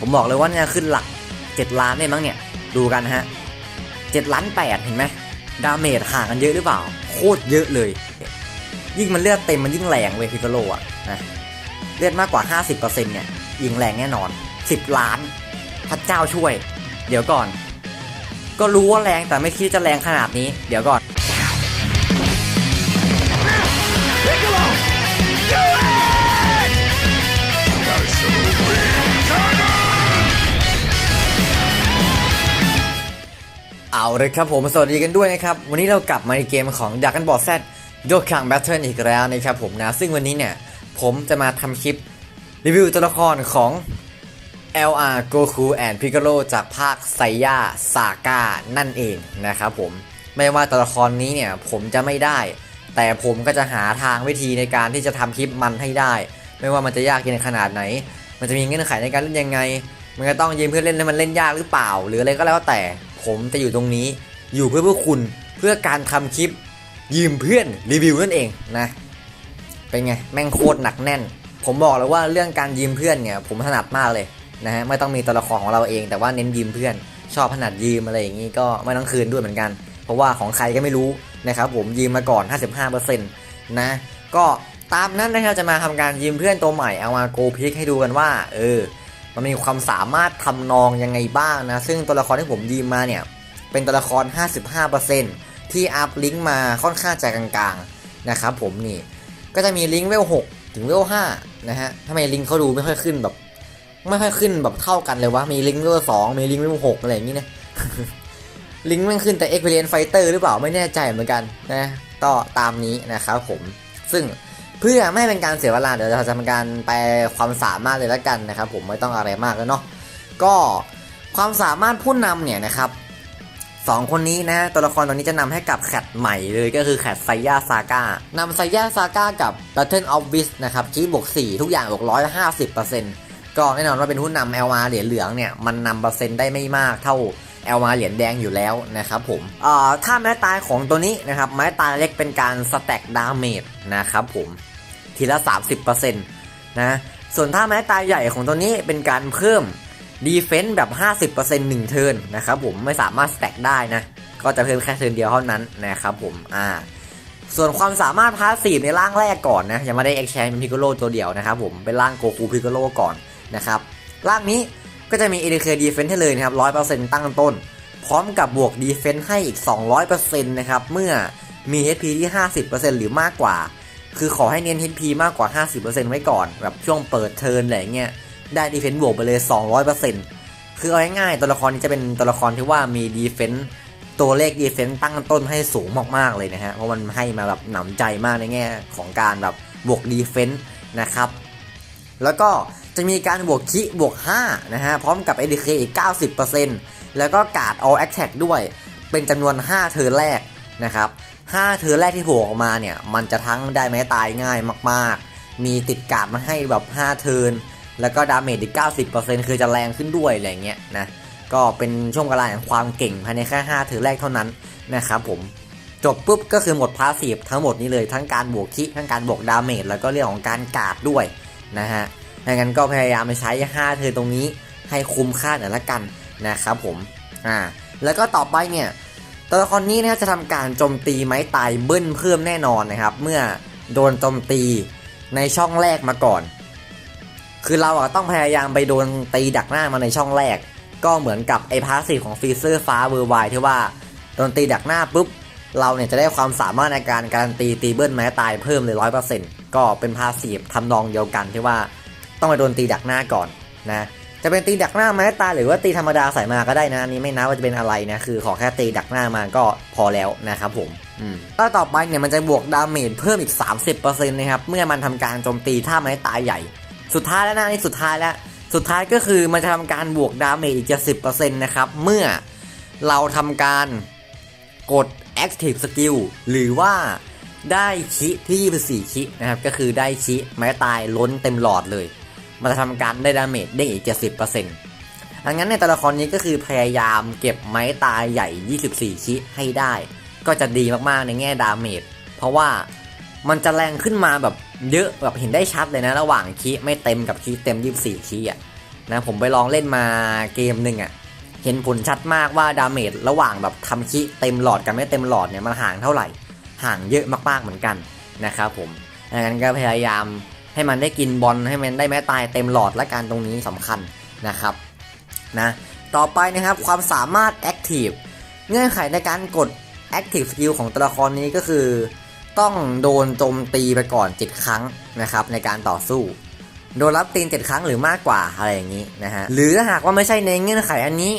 ผมบอกเลยว่าเนี่ยขึ้นหลัก 7 ล้านได้มั้งเนี่ย ดูกันนะฮะ7ล้าน8เห็นไหมดาเมจห่างกันเยอะหรือเปล่า โคตรเยอะเลย ยิ่งมันเลือดเต็มมันยิ่งแรงเว้ยพิกาโลอะนะเลือดมากกว่า 50%เนี่ยยิงแรงแน่นอน 10 ล้าน พระเจ้าช่วย เดี๋ยวก่อน ก็รู้ว่าแรงแต่ไม่คิดจะแรงขนาดนี้ เดี๋ยวก่อน เอาเลยครับผมสวัสดีกันด้วยนะครับ วันนี้เรากลับมาในเกมของดักกันบอดแซดโยกขังแบทเทิลอีกแล้วนะครับผมนะ ซึ่งวันนี้เนี่ย ผมจะมาทำคลิปรีวิวตัวละครของ LR Goku and Piccolo จากภาคไซยาซาก้านั่นเองนะครับผม ไม่ว่าตัวละครนี้เนี่ย ผมจะไม่ได้ แต่ผมก็จะหาทางวิธีในการที่จะทำคลิปมันให้ได้ ไม่ว่ามันจะยากเย็นขนาดไหน มันจะมีเงื่อนไขในการเล่นยังไง มันก็ต้องยืมเพื่อนเล่นแล้วมันเล่นยากหรือเปล่า หรืออะไรก็แล้วแต่ ผมจะอยู่ตรงนี้อยู่เพื่อพวกคุณเพื่อการทำคลิปยืมเพื่อนรีวิวนั่นเองนะ เป็นไงแม่งโคตรหนักแน่น ผมบอกเลยว่าเรื่องการยืมเพื่อนเนี่ย ผมถนัดมากเลยนะฮะไม่ต้องมีตัวละครของเราเองแต่ว่าเน้นยืมเพื่อน ชอบถนัดยืมอะไรอย่างนี้ก็ไม่ต้องคืนด้วยเหมือนกัน เพราะว่าของใครก็ไม่รู้นะครับผมยืมมาก่อน 55%นะก็ตามนั้นนะครับจะมาทำการยืมเพื่อนตัวใหม่เอามาโกพิกให้ดูกันว่า เออ มันมีความสามารถทำนองยังไงบ้างนะ ซึ่งตัวละครที่ผมยืมมาเนี่ย เป็นตัวละคร 55%ที่อัพลิงก์มาค่อนข้างจะกลางๆนะครับผมนี่ ก็จะมีลิงก์เวล6ถึงเวล5นะฮะทำไมลิงก์เขาดูไม่ค่อยขึ้นแบบ ไม่ค่อยขึ้นแบบเท่ากันเลยวะมีลิงก์เวล2มีลิงก์เวล6อะไรอย่างนี้นะลิงก์มันขึ้นแต่ Experience Fighter หรือเปล่าไม่แน่ใจเหมือนกันนะ ก็ตามนี้นะครับผม ซึ่ง เพื่อไม่ให้เป็นการเสียเวลาเดี๋ยวเราจะทำการแปความสามารถเลยแล้วกันนะครับ ผมไม่ต้องอะไรมากแล้วเนาะก็ความสามารถผู้นำเนี่ยนะครับสองคนนี้นะตัวละครตัวนี้จะนำให้กับแคทใหม่เลยก็คือแคทไซยาซาก้านำไซยาซาก้ากับ Battle of w i s นะครับคีบวก4ทุกอย่างบวก150%ก็แน่นอนว่าเป็นหุ้นนำ LR เหรียญเหลืองเนี่ยมันนำเปอร์เซ็นต์ได้ไม่มากเท่าแอลมาเหรียญแดงอยู่แล้วนะครับผมเอ่อถ้าไม้ตายของตัวนี้นะครับไม้ตายเล็กเป็นการสแต็กดาเมจนะครับผม ทีละ 30%นะส่วนถ้าไม้ตายใหญ่ของตัวนี้เป็นการเพิ่มดีเฟนส์แบบ 50% 1เทิร์นนะครับผมไม่สามารถสแต็กได้นะ ก็จะเพิ่มแค่เทิร์นเดียวเท่านั้นนะครับผมอ่าส่วนความสามารถพาสซีฟในร่างแรกก่อนนะยังไม่ได้เอ็กแชนเป็นพิกโลตัวเดียวนะครับผมเป็นร่างโกคูพิกโลก่อนนะครับร่างนี้ก็จะมี ADK Defense ให้เลยนะครับ100%ตั้งต้น พร้อมกับบวก Defense ให้อีก 200%นะครับเมื่อมี HP ที่ 50%หรือมากกว่า คือขอให้เน้น HP มากกว่า 50%ไว้ก่อน แบบช่วงเปิดเทิร์นอะไรเงี้ย ได้ Defense บวกไปเลย 200%คือเอาง่ายๆ ตัวละครนี้จะเป็นตัวละครที่ว่ามี Defense ตัวเลข Defense ตั้งต้นให้สูงมากๆเลยนะฮะ เพราะมันให้มาแบบหนำใจมากในแง่ของการแบบบวก Defense นะครับ แล้วก็จะมีการบวกคิบวก5นะฮะ พร้อมกับ ADK อีก 90%แล้วก็การ์ด All Attack ด้วย เป็นจำนวน 5 เทิร์นแรกนะครับ 5เทิร์แรกที่โผล่ออกมาเนี่ย มันจะทั้งได้ไม้ตายง่ายมากๆ มีติดกาดมาให้แบบ 5 เทิร์นแล้วก็ดาเมจอีก 90%คือจะแรงขึ้นด้วยอะไรเงี้ยนะ ก็เป็นช่วงเวลาแห่งความเก่งภายในแค่ 5เทิร์แรกเท่านั้นนะครับผม จบปุ๊บก็คือหมดพาสซีฟทั้งหมดนี้เลยทั้งการบวกคิทั้งการบวกดาเมจแล้วก็เรื่องของการกาดด้วยนะฮะดังนั้นก็พยายามไปใช้ 5 เธอตรงนี้ให้คุ้มค่าหน่อยละกันนะครับผม อ่า แล้วก็ต่อไปเนี่ย ตัวละครนี้นะจะทำการโจมตีไม้ตายเบิ้ลเพิ่มแน่นอนนะครับ เมื่อโดนโจมตีในช่องแรกมาก่อน คือเราอะต้องพยายามไปโดนตีดักหน้ามาในช่องแรก ก็เหมือนกับไอ้พาสซีฟของฟีเซอร์ฟ้าเวอร์ไวที่ว่าโดนตีดักหน้าปุ๊บเราเนี่ยจะได้ความสามารถในการการันตีตีเบิ้ลไม้ตายเพิ่มเลยร้อยเปอร์เซ็นต์ก็เป็นพาสซีฟทำนองเดียวกันที่ว่าต้องไปโดนตีดักหน้าก่อนนะ จะเป็นตีดักหน้าไม้ตายหรือว่าตีธรรมดาใส่มาก็ได้นะอันนี้ไม่นับว่าจะเป็นอะไรนะคือขอแค่ตีดักหน้ามาก็พอแล้วนะครับผมก็ต่อไปเนี่ยมันจะบวกดาเมจเพิ่มอีก 30%นะครับเมื่อมันทำการโจมตีท่าไม้ตายใหญ่ สุดท้ายแล้วนะนี่สุดท้ายแล้ว สุดท้ายก็คือมันจะทำการบวกดาเมจอีก70%นะครับเมื่อเราทำการกด Active Skill หรือว่าได้คิที่ 24คินะครับก็คือได้คิไม้ตายล้นเต็มหลอดเลย มันจะทำการได้ดาเมจได้อีก 70%ดังนั้นในตัวละครนี้ก็คือพยายามเก็บไม้ตายใหญ่ 24คิให้ได้ ก็จะดีมากๆในแง่ดาเมจ เพราะว่ามันจะแรงขึ้นมาแบบเยอะแบบเห็นได้ชัดเลยนะ ระหว่างคิไม่เต็มกับคิเต็ม 24คิอะนะผมไปลองเล่นมาเกมหนึ่งอะเห็นผลชัดมากว่าดาเมจระหว่างแบบทำคิเต็มหลอดกับไม่เต็มหลอดเนี่ยมันห่างเท่าไหร่ ห่างเยอะมากๆเหมือนกันนะครับผมดังนั้นก็พยายาม ให้มันได้กินบอลให้มันได้แม้ตายเต็มหลอดและการตรงนี้สำคัญนะครับนะต่อไปนะครับความสามารถ Active เงื่อนไขในการกด Active Skill ของตัวละครนี้ก็คือ ต้องโดนโจมตีไปก่อน 7 ครั้งนะครับในการต่อสู้ โดนรับตีน7ครั้งหรือมากกว่าอะไรอย่างนี้นะฮะหรือถ้าหากว่าไม่ใช่ในเงื่อนไขอันนี้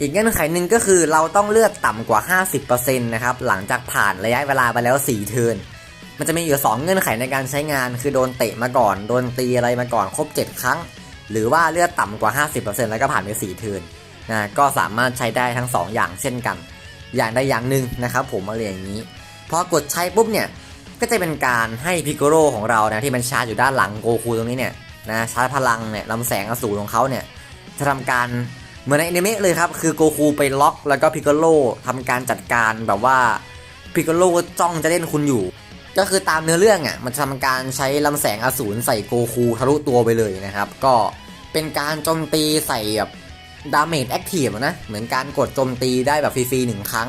อีกเงื่อนไขหนึ่งก็คือเราต้องเลือดต่ำกว่า 50%นะครับหลังจากผ่านระยะเวลาไปแล้ว 4 เทิร์น มันจะมีอยู่2เงื่อนไขในการใช้งาน คือโดนเตะมาก่อน โดนตีอะไรมาก่อนครบ 7 ครั้ง หรือว่าเลือดต่ำกว่า 50%แล้วก็ผ่านไป4เทินนะก็สามารถใช้ได้ทั้ง 2 อย่างเช่นกัน อย่างใดอย่างหนึ่งนะครับผมอะไรอย่างนี้พอกดใช้ปุ๊บเนี่ยก็จะเป็นการให้พิกโกโรของเรานะที่มันชาร์จอยู่ด้านหลังโกคูตรงนี้เนี่ยนะชาร์จพลังเนี่ยลำแสงอสูรของเขาเนี่ยจะทำการเหมือนในอนิเมะเลยครับคือโกคูไปล็อกแล้วก็พิกโรทำการจัดการแบบว่าพิกโกโรจ้องจะเล่นคุณอยู่ ก็คือตามเนื้อเรื่องอะมันจะทำการใช้ลำแสงอสูรใส่โกคูทะลุตัวไปเลยนะครับ ก็เป็นการโจมตีใส่แบบดาเมจแอคทีฟนะ เหมือนการกดโจมตีได้แบบฟรีๆหนึ่งครั้ง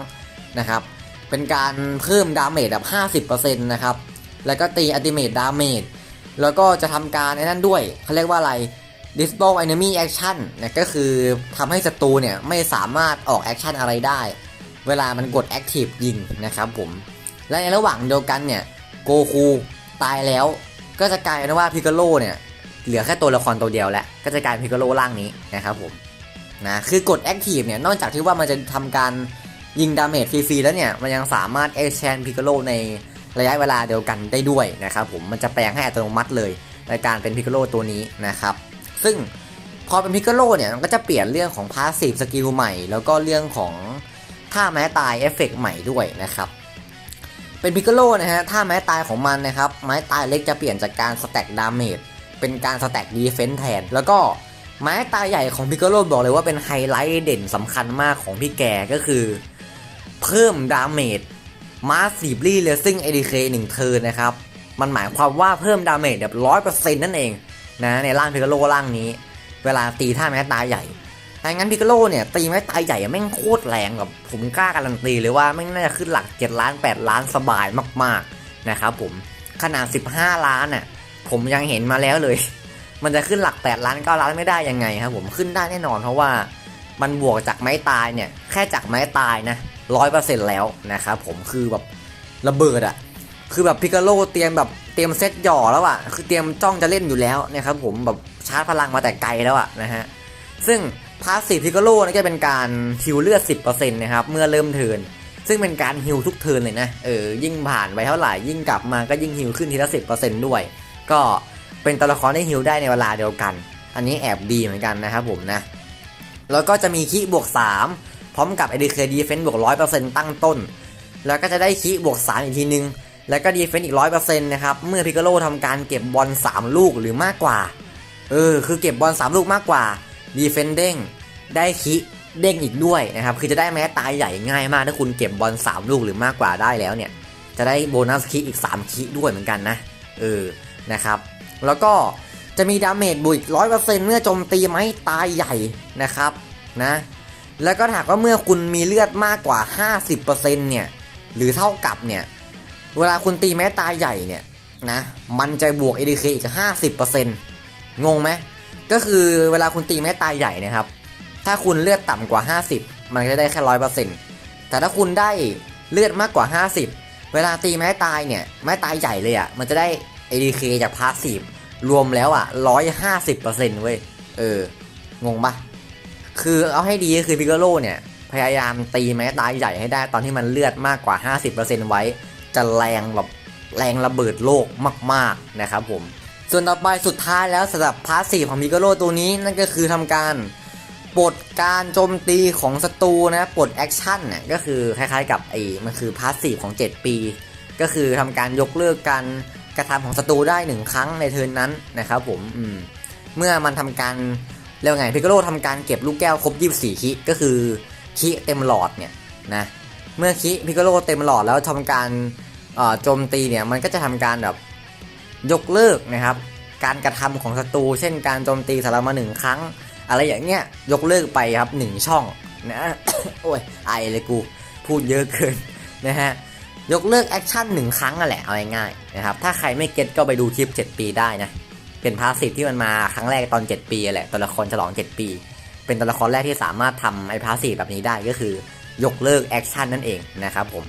นะครับ เป็นการเพิ่มดาเมจแบบ 50%นะครับ แล้วก็ตีอัติเม e ดาเมจ แล้วก็จะทำการในนั้นด้วย เขาเรียกว่าอะไร Dispel Enemy Action นะก็คือทำให้ศัตรูเนี่ยไม่สามารถออกแอคชั่นอะไรได้ เวลามันกด Active ยิงนะครับผม และในระหว่างเดียวกันเนี่ย โกคูตายแล้ว ก็จะกลายเป็นว่าพิกาโลเนี่ยเหลือแค่ตัวละครตัวเดียวแล้วก็จะกลายเป็นพิกาโลร่างนี้นะครับผมนะคือกด Active เนี่ยนอกจากที่ว่ามันจะทำการยิงดาเมจฟรีๆแล้วเนี่ยมันยังสามารถ Exchange พิกาโลในระยะเวลาเดียวกันได้ด้วยนะครับผมมันจะแปลงให้อัตโนมัติเลยในการเป็นพิกาโลตัวนี้นะครับซึ่งพอเป็นพิกาโลเนี่ยมันก็จะเปลี่ยนเรื่องของพาสซีฟสกิลใหม่ แล้วก็เรื่องของท่าแม้ตายเอฟเฟกใหม่ด้วยนะครับ เป็นพิกโลนะฮะท่าไม้ตายของมันนะครับ ไม้ตายเล็กจะเปลี่ยนจากการสแต็กดาเมจเป็นการสแต็กดีเฟนส์แทน แล้วก็ไม้ตายใหญ่ของพิกโลบอกเลยว่าเป็นไฮไลท์เด่นสำคัญมากของพี่แกก็คือ เพิ่มดาเมจมาสีบลี่เลซิ่งเอดีเคหนึ่งเทิร์นนะครับ มันหมายความว่าเพิ่มดาเมจแบบร้อยเปอร์เซ็นต์นั่นเองนะในร่างพิกโลร่างนี้ เวลาตีท่าไม้ตายใหญ่ ถ้างั้นพิกาโลเนี่ยตีไม้ตายใหญ่แม่งโคตรแรงแบบผมกล้าการันตีเลยว่าแม่งน่าจะขึ้นหลัก 7 ล้าน 8 ล้านสบายมากๆนะครับผมขนาด 15 ล้านน่ะผมยังเห็นมาแล้วเลย มันจะขึ้นหลัก 8 ล้าน 9 ล้านไม่ได้ยังไงครับผมขึ้นได้แน่นอนเพราะว่ามันบวกจากไม้ตายเนี่ยแค่จากไม้ตายนะร้อยเปอร์เซ็นต์แล้วนะครับผมคือแบบระเบิดอะคือแบบพิกาโลเตรียมแบบเตรียมเซตหย่อแล้วอะคือเตรียมจ้องจะเล่นอยู่แล้วนะครับผมแบบชาร์จพลังมาแต่ไกลแล้วอะนะฮะซึ่ง พาสซีฟพิกโลนี่จะเป็นการฮิวเลือด 10%นะครับ เมื่อเริ่มเทิน ซึ่งเป็นการฮิวทุกเทินเลยนะ เออ ยิ่งผ่านไปเท่าไหร่ยิ่งกลับมาก็ยิ่งฮิวขึ้นทีละ 10%ด้วย ก็เป็นตัวละครที่ฮิวได้ในเวลาเดียวกัน อันนี้แอบดีเหมือนกันนะครับผมนะ แล้วก็จะมีคีบวก 3 พร้อมกับ ADK Defense บวก 100%ตั้งต้น แล้วก็จะได้คีบวก 3 อีกทีนึง แล้วก็ Defense อีก 100%นะครับ เมื่อพิกโลทำการเก็บบอล3ลูกหรือมากกว่า เออ คือเก็บบอล3ลูกมากกว่า Defense เด้งได้คีเด้งอีกด้วยนะครับ คือจะได้แม้ตายใหญ่ง่ายมาก ถ้าคุณเก็บบอล3 ลูกหรือมากกว่าได้แล้วเนี่ย จะได้โบนัสคีอีก 3คีด้วยเหมือนกันนะ เออ นะครับ แล้วก็จะมีดาเมจบุกร้อยเปอร์เซ็นต์เมื่อโจมตีไม้ตายใหญ่นะครับนะ แล้วก็ถากว่าเมื่อคุณมีเลือดมากกว่า 50%เนี่ย หรือเท่ากับเนี่ย เวลาคุณตีไม้ตายใหญ่เนี่ยนะ มันจะบวก ADK อีก 50%งงไหม ก็คือเวลาคุณตีไม้ตายใหญ่นะครับ ถ้าคุณเลือดต่ำกว่า 50 มันจะได้แค่ร้อยเปอร์เซ็นต์แต่ถ้าคุณได้เลือดมากกว่า 50 เวลาตีไม้ตายเนี่ยไม้ตายใหญ่เลยอะ่ะ มันจะได้ ADK จากพาสซีฟรวมแล้วอะ150%เปอร์เซ็นต์เว้ย เออ งงปะคือเอาให้ดีก็คือพิกโลเนี่ย พยายามตีไม้ตายใหญ่ให้ได้ตอนที่มันเลือดมากกว่า 50%ไว้ จะแรงแบบแรงระเบิดโลกมาก ๆ นะครับผม ส่วนต่อไปสุดท้ายแล้วสำหรับพาสซีฟของพิกโลตัวนี้นั่นก็คือทำการปลดการโจมตีของศัตรูนะปลดแอคชั่นเนี่ยก็คือคล้ายๆกับไอ้มันคือพาสซีฟของ 7 ปี ก็คือทำการยกเลิกการกระทำของศัตรูได้หนึ่งครั้งในเทิร์นนั้นนะครับผมอืมเมื่อมันทำการเรียกว่าไงพิกโลทำการเก็บลูกแก้วครบ24คิก็คือคิเต็มหลอดเนี่ยนะเมื่อคิพิกโลเต็มหลอดแล้วทำการโจมตีเนี่ยมันก็จะทำการแบบ ยกเลิกนะครับ การกระทำของศัตรูเช่นการโจมตีส่เรามาหนึ่งครั้ง อะไรอย่างเงี้ยยกเลิกไปครับหนึ่งช่องนะโอ้ยไอเลยกู พูดเยอะเกินนะฮะยกเลิกแอคชั่นหนึ่งครั้งนั่นแหละเอาง่ายๆนะครับถ้าใครไม่เก็ตก็ไปดูคลิป 7 ปีได้นะเป็นพาสซีฟที่มันมาครั้งแรกตอน 7 ปีแหละตัวละครฉลอง 7 ปี เป็นตัวละครแรกที่สามารถทำไอ้พาสซีฟแบบนี้ได้ก็คือ ยกเลิกแอคชั่นนั่นเองนะครับผม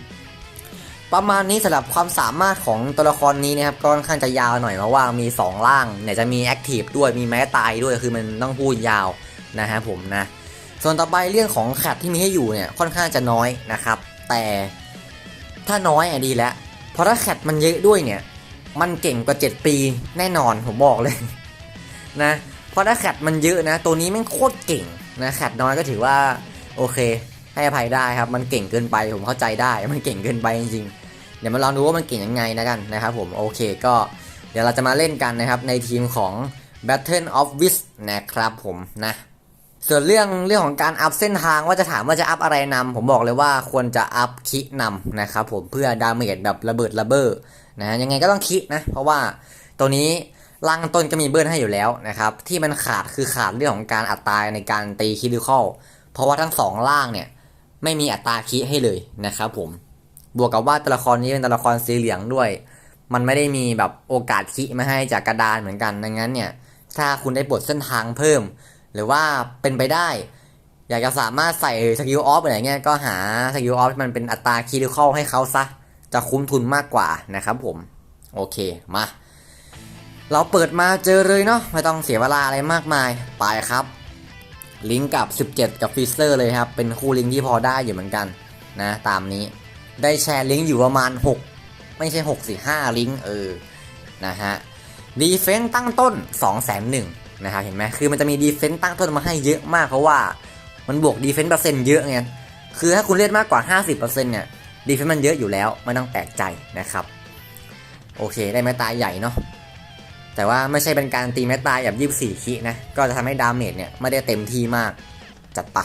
ประมาณนี้สำหรับความสามารถของตัวละครนี้นะครับก็ค่อนข้างจะยาวหน่อยเพราะว่ามี2ร่างเนี่ยจะมีแอคทีฟด้วยมีแม้ตายด้วยคือมันต้องพูดยาวนะฮะผมนะ ส่วนต่อไปเรื่องของแคปที่มีให้อยู่เนี่ยค่อนข้างจะน้อยนะครับ แต่ถ้าน้อยอะดีแล้วเพราะถ้าแคปมันเยอะด้วยเนี่ยมันเก่งกว่า 7 ปีแน่นอนผมบอกเลยนะเพราะถ้าแคปมันเยอะนะ ตัวนี้แม่งโคตรเก่งนะแคปน้อยก็ถือว่าโอเค ให้อภัยได้ครับมันเก่งเกินไปผมเข้าใจได้มันเก่งเกินไปจริงๆ เดี๋ยวมาลองดูว่ามันเก่งยังไงนะกันนะครับผมโอเคก็เดี๋ยวเราจะมาเล่นกันนะครับในทีมของ Battle of w i s นะครับผมนะส่วนเรื่องเรื่องของการอัพเส้นทางว่าจะถามว่าจะอัพอะไรนำผมบอกเลยว่าควรจะอัพคินำนะครับผมเพื่อดาเมจแบบระเบิดระเบ้อนะยังไงก็ต้องคินะเพราะว่าตัวนี้ล่างต้นก็มีเบิ้ลให้อยู่แล้วนะครับที่มันขาดคือขาดเรื่องของการอัตราในการตีคิดิคอลเพราะว่าทั้งสองล่างเนี่ยไม่มีอัตราคิให้เลยนะครับผม บวกกับว่าตัวละครนี้เป็นตัวละครสีเหลืองด้วย มันไม่ได้มีแบบโอกาสคิมาให้จากกระดานเหมือนกัน ดังนั้นเนี่ย ถ้าคุณได้บทเส้นทางเพิ่ม หรือว่าเป็นไปได้ อยากจะสามารถใส่สกิลออฟอะไรเงี้ย ก็หาสกิลออฟที่มันเป็นอัตราคีดิคอลให้เขาซะ จะคุ้มทุนมากกว่านะครับผม โอเค มา เราเปิดมาเจอเลยเนาะ ไม่ต้องเสียเวลาอะไรมากมาย ไปครับ ลิงก์กับ 17 กับฟิสเซอร์เลยครับ เป็นคู่ลิงก์ที่พอได้อยู่เหมือนกันนะ ตามนี้ ได้แชร์ลิงก์อยู่ประมาณ 6 ไม่ใช่6 4 5ลิงก์เออ นะฮะดีเฟนต์ตั้งต้น 2 0 0 0 0 0นะครับเห็นไหมคือมันจะมีดีเฟนต์ตั้งต้นมาให้เยอะมากเพราะว่ามันบวกดีเฟนต์เปอร์เซ็นต์เยอะไงคือถ้าคุณเล่นมากกว่า 50%เนี่ยดีเฟนต์มันเยอะอยู่แล้วไม่ต้องแปลกใจนะครับ โอเคได้แม้ตายใหญ่เนาะแต่ว่าไม่ใช่เป็นการตีแม้ตายแบบ24คินะก็จะทำให้ดาเมจเนี่ยไม่ได้เต็มที่มากจัดไป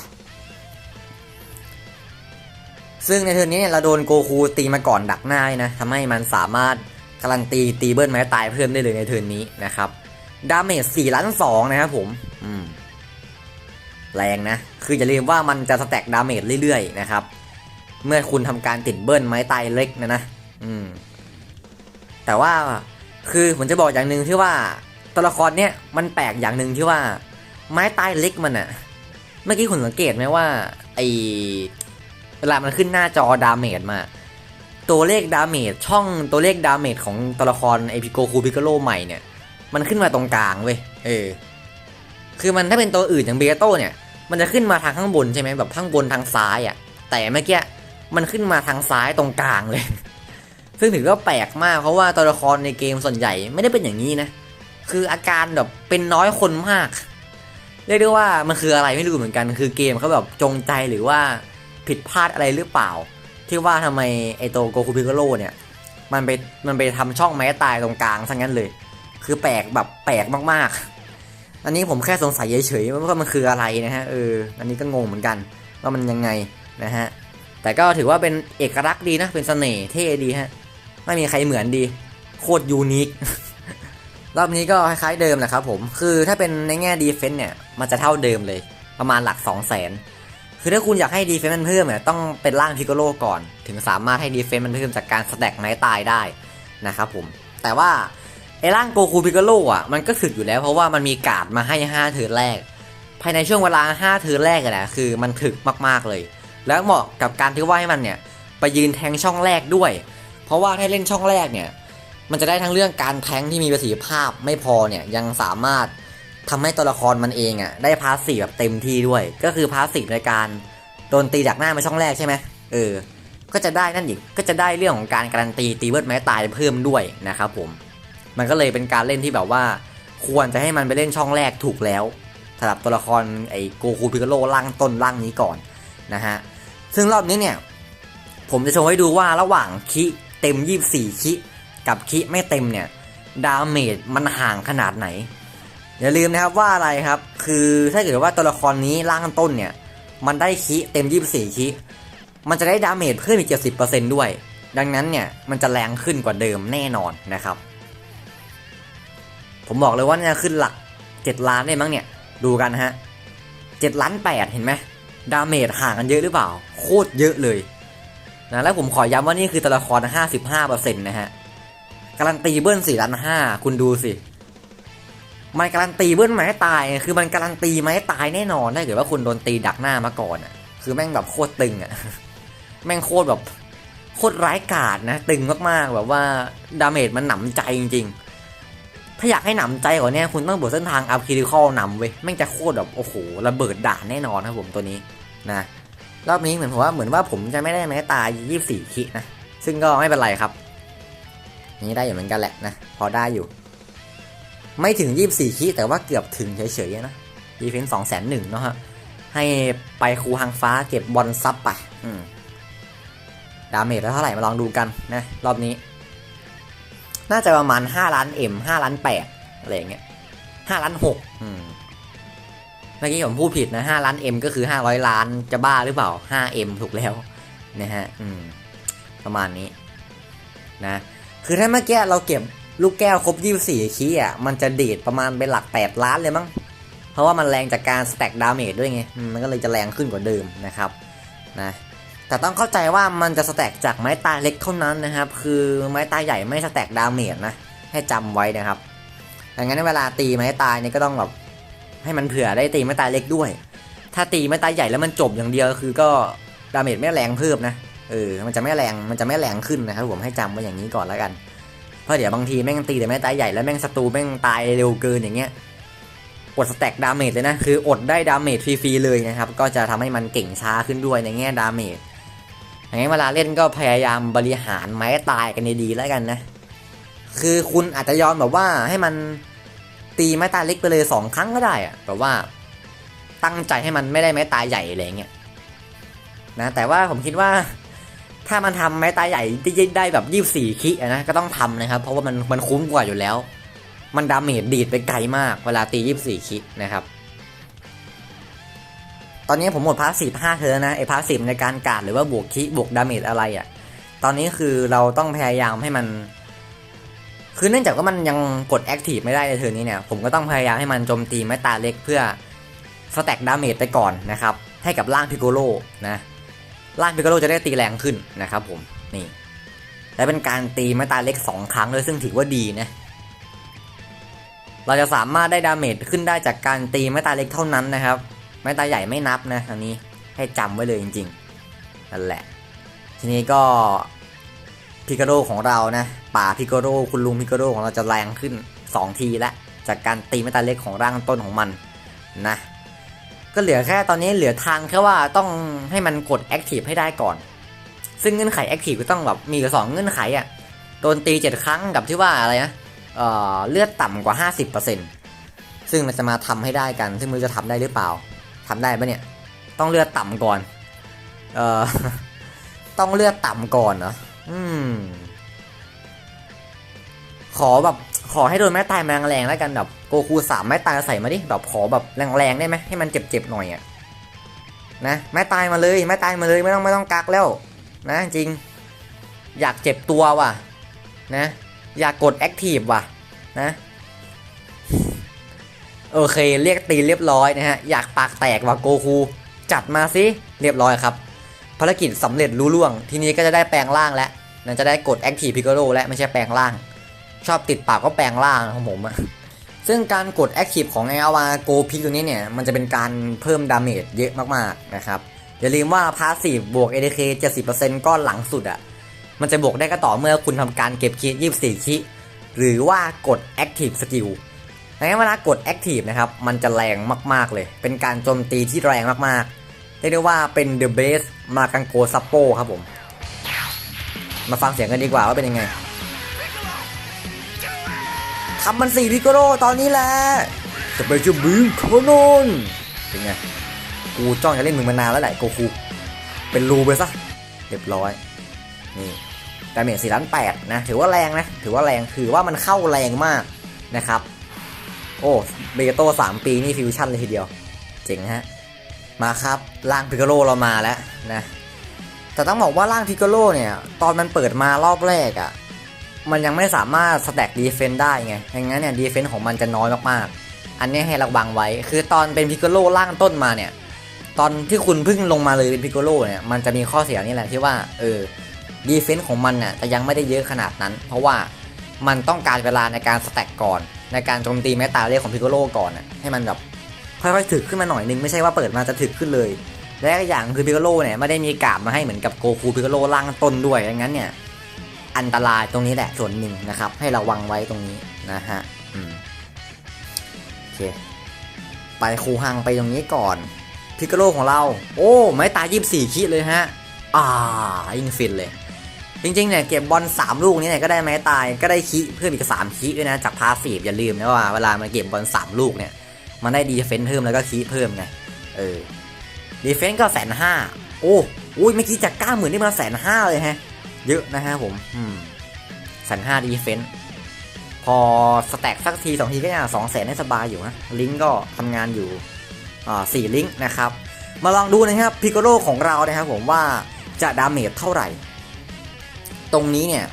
ซึ่งในเทิร์นนี้เราโดนโกคูตีมาก่อนดักหน้ายนะทำให้มันสามารถการันตีตีเบิร์นไม้ตายเพิ่มได้เลยในเทิร์นนี้นะครับดาเมจ4ล้าน2นะครับผมอืมแรงนะ คืออย่าลืมว่ามันจะสแต็กดาเมจเรื่อยๆนะครับ เมื่อคุณทำการติดเบิ้ลไม้ตายเล็กนะนะ อืม แต่ว่าคือผมจะบอกอย่างหนึ่งที่ว่าตัวละครเนี้ยมันแปลกอย่างหนึ่งที่ว่าไม้ตายเล็กมันอะเมื่อกี้คุณสังเกตไหมว่าไอเลามันขึ้นหน้าจอดาเมจมา ตัวเลขดาเมจช่องตัวเลขดาเมจของตัวละครไอพิโกคูพิกโลใหม่เนี่ย มันขึ้นมาตรงกลางเว้ยเออคือมันถ้าเป็นตัวอื่นอย่างเบโต้เนี่ย มันจะขึ้นมาทางข้างบนใช่ไหมแบบข้างบนทางซ้ายอะ่ะ แต่เมื่อกี้มันขึ้นมาทางซ้ายตรงกลางเลย ซึ่งถือว่าแปลกมากเพราะว่าตัวละครในเกมส่วนใหญ่ไม่ได้เป็นอย่างนี้นะ คืออาการแบบเป็นน้อยคนมาก เรียกได้ว่ามันคืออะไรไม่รู้เหมือนกัน คือเกมเขาแบบจงใจหรือว่า ผิดพลาดอะไรหรือเปล่า ที่ว่าทำไมไอโตโกคูพิกโลเนี่ย มันไปมันไปทำช่องไม้ตายตรงกลางซะงั้นเลย คือแปลกแบบแปลกมากๆ อันนี้ผมแค่สงสัยเฉยๆว่ามันคืออะไรนะฮะเอออันนี้ก็งงเหมือนกัน ว่ามันยังไงนะฮะแต่ก็ถือว่าเป็นเอกลักษณ์ดีนะเป็นเสน่ห์เท่ดีฮะไม่มีใครเหมือนดี โคตรยูนิครอบนี้ก็คล้ายๆเดิมแหละครับผม คือถ้าเป็นในแง่ดีเฟนต์เนี่ย มันจะเท่าเดิมเลย ประมาณหลัก 2 0 0 0 0น คือถ้าคุณอยากให้ดีเฟนต์มันเพิ่มเนี่ยต้องเป็นร่างพิกโลก่อน ถึงสามารถให้ดีเฟนต์มันเพิ่มจากการสแต็กไม้ตายได้นะครับผม แต่ว่าไอ้ร่างโกคูพิกโลอะมันก็ถึกอยู่แล้วเพราะว่ามันมีการ์ดมาให้ 5 เทิร์นแรก ภายในช่วงเวลา 5 เทิร์นแรกอะนะคือมันถึกมากๆเลย แล้วเหมาะกับการที่ว่าให้มันเนี่ยไปยืนแทงช่องแรกด้วย เพราะว่าถ้าเล่นช่องแรกเนี่ยมันจะได้ทั้งเรื่องการแทงที่มีประสิทธิภาพไม่พอเนี่ยยังสามารถ ทำให้ตัวละครมันเองอะ่ะได้พาสซีฟแบบเต็มที่ด้วย ก็คือพาสซีฟในการโดนตีจากหน้ามาช่องแรกใช่ไหมเออ ก็จะได้นั่นอีกก็จะได้เรื่องของการการันตีตีเบิร์ดไม้ตายเพิ่มด้วยนะครับผม มันก็เลยเป็นการเล่นที่แบบว่า ควรจะให้มันไปเล่นช่องแรกถูกแล้วสำหรับตัวละครไอ้โกคูพิกโลล่างต้นล่างนี้ก่อนนะฮะซึ่งรอบนี้เนี่ย ผมจะโชว์ให้ดูว่าระหว่างคิเต็ม 24 คิ กับคิไม่เต็มเนี่ย ดาเมจมันห่างขนาดไหน อย่าลืมนะครับว่าอะไรครับ คือถ้าเกิดว่าตัวละครนี้ล่างต้นเนี่ย มันได้คิเต็ม 24 คิมันจะได้ดาเมจเพิ่มอีก 70%ด้วย ดังนั้นเนี่ยมันจะแรงขึ้นกว่าเดิมแน่นอนนะครับ ผมบอกเลยว่านี่ขึ้นหลักเจ็ดล้านได้มั้งเนี่ย ดูกันนะฮะเจ็ดล้านแปดเห็นไหมดาเมจห่างกันเยอะหรือเปล่า โคตรเยอะเลยนะแล้วผมขอย้ำว่านี่คือตัวละคร 55%นะฮะการันตีเบิ้ล4ล้านห้าคุณดูสิ มันการันตีเบิ้ลไม้ตาย คือมันการันตีไม้ตายแน่นอนถ้าเกิดว่าคุณโดนตีดักหน้ามาก่อนอะ คือแม่งแบบโคตรตึงอะ แม่งโคตรแบบโคตรร้ายกาจนะ ตึงมากๆแบบว่าดาเมจมันหนำใจจริง ๆ ถ้าอยากให้หนำใจกว่านี้คุณต้องบวกเส้นทางอัพคิริคอลนำเว้ยแม่งจะโคตรแบบโอ้โหระเบิดด่านแน่นอนครับผมตัวนี้นะรอบนี้เหมือนผมว่าเหมือนว่าผมจะไม่ได้แม้ตาย24คินะซึ่งก็ไม่เป็นไรครับ นี่ได้อยู่เหมือนกันแหละนะพอได้อยู่ ไม่ถึง 24คิแต่ว่าเกือบถึงเฉยๆนะดีเฟนส์สองแสนหนึ่งเนาะฮะ ให้ไปครูหางฟ้าเก็บบอลซับไปดาเมจแล้วเท่าไหร่มาลองดูกันนะ รอบนี้ น่าจะประมาณ 5 ล้านเอ็ม5ล้าน8อะไรอย่างเงี้ย5ล้าน6อืมเมื่อกี้ผมพูดผิดนะ5ล้านเอ็มก็คือ500ล้านจะบ้าหรือเปล่า 5M ถูกแล้วนะฮะประมาณนี้นะ คือถ้าเมื่อกี้เราเก็บ ลูกแก้วครบ 24คีย์อะมันจะดีดประมาณเป็นหลัก 8 ล้านเลยมั้ง เพราะว่ามันแรงจากการสแต็กดาเมจด้วยไง มันก็เลยจะแรงขึ้นกว่าเดิมนะครับนะแต่ต้องเข้าใจว่ามันจะสแต็กจากไม้ตายเล็กเท่านั้นนะครับ คือไม้ตายใหญ่ไม่สแต็กดาเมจนะ ให้จำไว้นะครับดังนั้นเวลาตีไม้ตายเนี่ยก็ต้องแบบให้มันเผื่อได้ตีไม้ตายเล็กด้วย ถ้าตีไม้ตายใหญ่แล้วมันจบอย่างเดียวคือก็ดาเมจไม่แรงเพิ่มนะ เออ มันจะไม่แรง มันจะไม่แรงขึ้นนะครับผมให้จำไว้อย่างนี้ก่อนแล้วกัน เพราะเดี๋ยวบางทีแม่งตีแต่ไม่ตายใหญ่แล้วแม่งศัตรูแม่งตายเร็วเกินอย่างเงี้ยอดสแต็กดาเมจเลยนะ คืออดได้ดาเมจฟรีๆเลยนะครับ ก็จะทำให้มันเก่งช้าขึ้นด้วยในแง่ดาเมจอย่างนี้นเวลาเล่นก็พยายามบริหารไม้ตายกันดีๆแล้วกันนะ คือคุณอาจจะยอมแบบว่าให้มันตีไม้ตายเล็กไปเลยสองครั้งก็ได้อะแบบว่าตั้งใจให้มันไม่ได้ไม้ตายใหญ่อะไรเงี้ยนะแต่ว่าผมคิดว่า ถ้ามันทำไม้ตายใหญ่ที่ได้แบบยี่สี่คิะนะก็ต้องทำนะครับ เพราะว่ามันมันคุ้มกว่าอยู่แล้ว มันดาเมจดีดไปไกลมากเวลาตียี่สี่คินะครับ ตอนนี้ผมหมดพาสีห้าเธอนะไอพาสีในการการดหรือว่าบวกคิบวกดาเมจอะไรอะ่ะ ตอนนี้คือเราต้องพยายามให้มัน คือเนื่องจากว่ามันยังกดแอคทีฟไม่ได้ในเทอร์นี้เนี่ยผมก็ต้องพยายามให้มันโจมตีไม้ตาเล็กเพื่อสแต็กดาเมจไปก่อนนะครับให้กับร่างพิโกโลนะ ร่างพิโกโลจะได้ตีแรงขึ้นนะครับผมนี่และเป็นการตีไม้ตาเล็ก 2 ครั้งเลยซึ่งถือว่าดีนะเราจะสามารถได้ดาเมจขึ้นได้จากการตีไม้ตาเล็กเท่านั้นนะครับ ไม้ตาใหญ่ไม่นับนะอันนี้ให้จำไว้เลยจริงๆนั่นแหละ ทีนี้ก็พิกาโดของเรานะป่าพิกาโดคุณลุงพิกาโดของเราจะแรงขึ้น 2 ทีแล้วจากการตีไม้ตาเล็กของร่างต้นของมันนะ ก็เหลือแค่ตอนนี้เหลือทางแค่ว่าต้องให้มันกดแอคทีฟให้ได้ก่อน ซึ่งเงื่อนไขแอคทีฟก็ต้องแบบมีสองเงื่อนไขอะ่ะโดนตีเจ็ดครั้งกับที่ว่าอะไรนะเอ่อเลือดต่ำกว่า 50%ซึ่งมันจะมาทำให้ได้กัน ซึ่งมันจะทำได้หรือเปล่าทำได้ปะเนี่ย ต้องเลือดต่ำก่อน เอ่อ ต้องเลือดต่ำก่อนเนาะอืม ขอแบบขอให้โดนไม้ตายมาแรงๆแล้วกันแบบโกคูสามไม้ตายใส่มาดิแบบขอแบบแรงๆได้ไหมให้มันเจ็บๆหน่อยอะนะไม้ตายมาเลยไม้ตายมาเลยไม่ต้องไม่ต้องกักแล้วนะจริง อยากเจ็บตัวว่ะนะอยากกดแอคทีฟว่ะนะโอเคเรียกตีเรียบร้อยนะฮะอยากปากแตกว่ะโกคูจัดมาสิเรียบร้อยครับ ภารกิจสำเร็จรู้ล่วง ทีนี้ก็จะได้แปลงร่างแล้วนะจะได้กดแอคทีฟพิกโลและไม่ใช่แปลงร่าง ชอบติดปากก็แปลงร่างของผมอะซึ่งการกดแอคทีฟของไออาวาโกพิกตัวนี้เนี่ย มันจะเป็นการเพิ่มดาเมจเยอะมากๆนะครับ อย่าลืมว่าพาสซีฟบวก ADK 70%ก้อนหลังสุดอะมันจะบวกได้ก็ต่อเมื่อคุณทำการเก็บคี24คีหรือว่ากด Active Skill ดังนั้นเวลากด Active นะครับ มันจะแรงมากๆเลย เป็นการโจมตีที่แรงมากๆเรียกได้ว่าเป็น The Best มากังโกซัปโปครับผม มาฟังเสียงกันดีกว่าว่าเป็นยังไง ทำมันสี่พิโกโรตอนนี้แหละสเปเชียลบิงคอนนเป็นไง กูจ้องจะเล่นมึงมานานแล้วแหละโกคูเป็นรูไปซะเรียบร้อย นี่ดาเมจสี่ล้านแปดนะ ถือว่าแรงนะ ถือว่าแรง ถือว่ามันเข้าแรงมากนะครับ โอ้เบโต้สามปีนี่ฟิวชั่นเลยทีเดียว เจ๋งฮะ มาครับร่างพิกโลเรามาแล้วนะแต่ต้องบอกว่าร่างพิกโลเนี่ย ตอนมันเปิดมารอบแรกอะ่ะ มันยังไม่สามารถสแต็กดีเฟนได้ไงอย่างนั้นเนี่ยดีเฟนของมันจะน้อยมากๆ อันนี้ให้ระวังไว้ คือตอนเป็นพิกโกโลล่างต้นมาเนี่ย ตอนที่คุณเพิ่งลงมาเลยเป็นพิกโกโลเนี่ย มันจะมีข้อเสียนี่แหละที่ว่า เออ ดีเฟนส์ของมันน่ะจะยังไม่ได้เยอะขนาดนั้น เพราะว่ามันต้องการเวลาในการสแต็กก่อน ในการโจมตีแมตตาเรียกของพิกโกโลก่อนน่ะ ให้มันแบบค่อยๆถึกขึ้นมาหน่อยนึง ไม่ใช่ว่าเปิดมาจะถึกขึ้นเลย และอีกอย่างคือพิกโกโลเนี่ยไม่ได้มีกาบมาให้เหมือนกับโกคูพิกโกโลล่างต้นด้วยดังนั้นเนี่ย อันตรายตรงนี้แหละส่วนหนึ่งนะครับ ให้ระวังไว้ตรงนี้นะฮะอืมโอเคไปคูฮังไปตรงนี้ก่อนพิกโลของเรา โอ้ไม่ตายยี่สี่คิเลยฮะอ่ายิงฟินเลย จริงๆเนี่ยเก็บบอลสามลูกนี้เนี่ยก็ได้ไม้ตายก็ได้คิเพิ่มอีกสามคิด้วยนะจากพาสีฟอย่าลืมนะว่าเวลามันเก็บบอลสามลูกเนี่ยมันได้ดีเฟนส์เพิ่มแล้วก็คิเพิ่มไงเออดีเฟนส์ก็แสนห้าโอ้อุ้ยเมื่อกี้จากเก้าหมื่นได้มาแสนห้าเลยฮะ เยอะนะฮะผมอืมแสนห้าดีเฟนต์พอสแต็กสักทีสองทีก็ยังสองแสนได้สบายอยู่นะลิงก์ก็ทำงานอยู่สี่ลิงก์นะครับ มาลองดูนะครับพิกโ o ของเรานะครับผมว่าจะดาเมจเท่าไหร่ ตรงนี้เนี่ย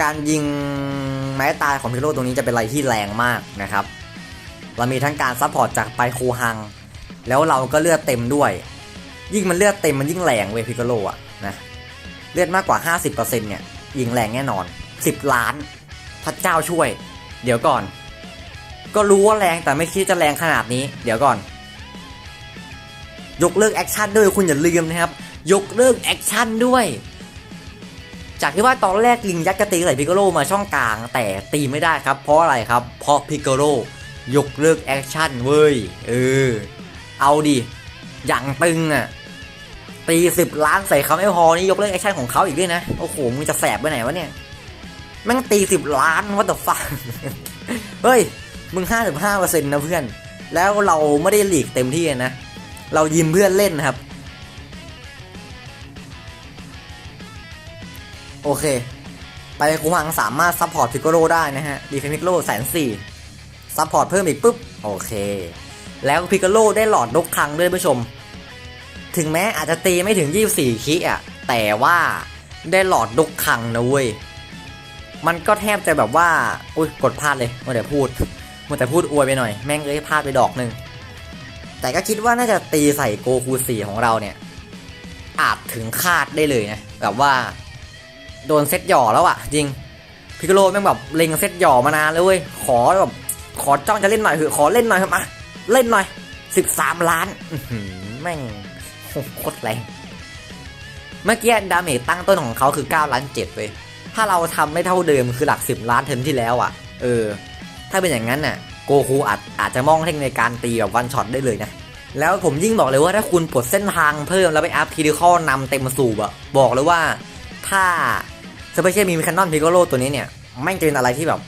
การยิงไม้ตายของพิกโ o ตรงนี้จะเป็นอะไรที่แรงมากนะครับ เรามีทั้งการซัพพอร์ตจากไปคูฮัง แล้วเราก็เลือดเต็มด้วย ยิ่งมันเลือดเต็มมันยิ่งแรงเว้ยพิกโ o อะนะ เลือดมากกว่า 50%เนี่ยยิงแรงแน่นอน 10 ล้านพระเจ้าช่วย เดี๋ยวก่อน ก็รู้ว่าแรงแต่ไม่คิดจะแรงขนาดนี้ เดี๋ยวก่อน ยกเลิกแอคชั่นด้วยคุณอย่าลืมนะครับ ยกเลิกแอคชั่นด้วย จากที่ว่าตอนแรกลิงยักษ์กระตีใส่พิกโกโลมาช่องกลาง แต่ตีไม่ได้ครับ เพราะอะไรครับ เพราะพิกโกโลยกเลิกแอคชั่นเว้ยเออเอาดิอย่างตึงอะ ตีสิบล้านใส่เขาไม่พอนี่ยกเลิกแอคชั่นของเขาอีกด้วยนะ โอ้โหมึงจะแสบไปไหนวะเนี่ยแม่งตีสิบล้านวัตถุฟังเฮ้ย มึงห้าสิบห้าเปอร์เซ็นต์นะเพื่อน แล้วเราไม่ได้หลีกเต็มที่นะ เรายิมเพื่อนเล่นนะครับ โอเค ไปคูหังสามารถซัพพอร์ตพิกโกโลได้นะฮะ ดีเฟนพิกโกโลแสนสี่ซัพพอร์ตเพิ่มอีกปุ๊บ โอเค แล้วพิกโกโลได้หลอดนกครังด้วยผู้ชม ถึงแม้อาจจะตีไม่ถึง 24 คิอะ แต่ว่าได้หลอดนกคังนะเว้ย มันก็แทบจะแบบว่า อุ้ยกดพลาดเลยมัวแต่พูดมัวแต่พูดอวยไปหน่อย แม่งเอ้ยพลาดไปดอกหนึ่ง แต่ก็คิดว่าน่าจะตีใส่โกคูสี่ของเราเนี่ย อาจถึงคาดได้เลยนะ แบบว่า โดนเซตหย่อแล้วอะจริง พิกโลแม่งแบบเล็งเซตหย่อมานานเลยเว้ย ขอแบบขอจ้องจะเล่นหน่อยเถอะขอเล่นหน่อยครับมาเล่นหน่อย 13 ล้านอื้อหือแม่ง โคตรแรง เมื่อกี้ดาเมจตั้งต้นของเขาคือ 9 ล้าน7เว้ย ถ้าเราทำไม่เท่าเดิมคือหลัก 10 ล้านเทมที่แล้วอะ เออ ถ้าเป็นอย่างนั้นน่ะ โกคูอาจอาจจะมองเทคในการตีแบบวันช็อตได้เลยนะ แล้วผมยิ่งบอกเลยว่าถ้าคุณปลดเส้นทางเพิ่มแล้วไปอัพทีดิคอนำเต็มสูบอะบอกเลยว่าถ้าสเปเชียลมีคันนอนพิกโลตัวนี้เนี่ยไม่จะเป็นอะไรที่แบบ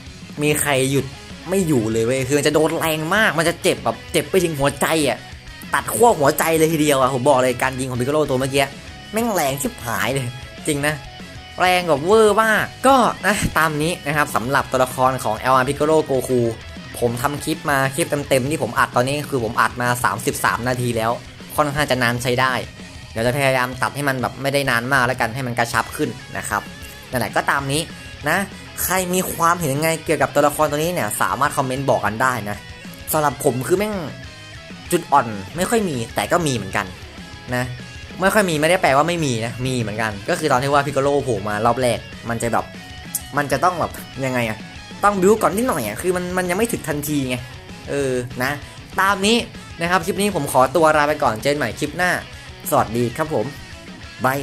มีใครหยุดไม่อยู่เลยเว้ยคือมันจะโดนแรงมากมันจะเจ็บแบบเจ็บไปถึงหัวใจอะ ตัดขั้วหัวใจเลยทีเดียวอะผมบอกเลยการยิงของพิกโลตัวเมื่อกี้แม่งแรงชิบหายเลยจริงนะแรงแบบเวอร์มากก็นะตามนี้นะครับสำหรับตัวละครของ LR Piccolo Goku ผมทำคลิปมาคลิปเต็มๆที่ผมอัดตอนนี้คือผมอัดมา 33 นาทีแล้ว ค่อนข้างจะนานใช้ได้ เดี๋ยวจะพยายามตัดให้มันแบบไม่ได้นานมากแล้วกันให้มันกระชับขึ้นนะครับนั่นแหละก็ตามนี้นะ ใครมีความเห็นยังไงเกี่ยวกับตัวละครตัวนี้เนี่ยสามารถคอมเมนต์บอกกันได้นะสำหรับผมคือแม่ง จุดอ่อนไม่ค่อยมีแต่ก็มีเหมือนกันนะไม่ค่อยมีไม่ได้แปลว่าไม่มีนะมีเหมือนกัน ก็คือตอนที่ว่าพิกโลโผล่มารอบแรกมันจะแบบมันจะต้องแบบยังไงอะต้องบิวก่อนนิดหน่อยอะคือมันมันยังไม่ถึงทันทีไงเออนะ ตามนี้นะครับคลิปนี้ผมขอตัวลาไปก่อนเจอกันใหม่คลิปหน้า สวัสดีครับผมบาย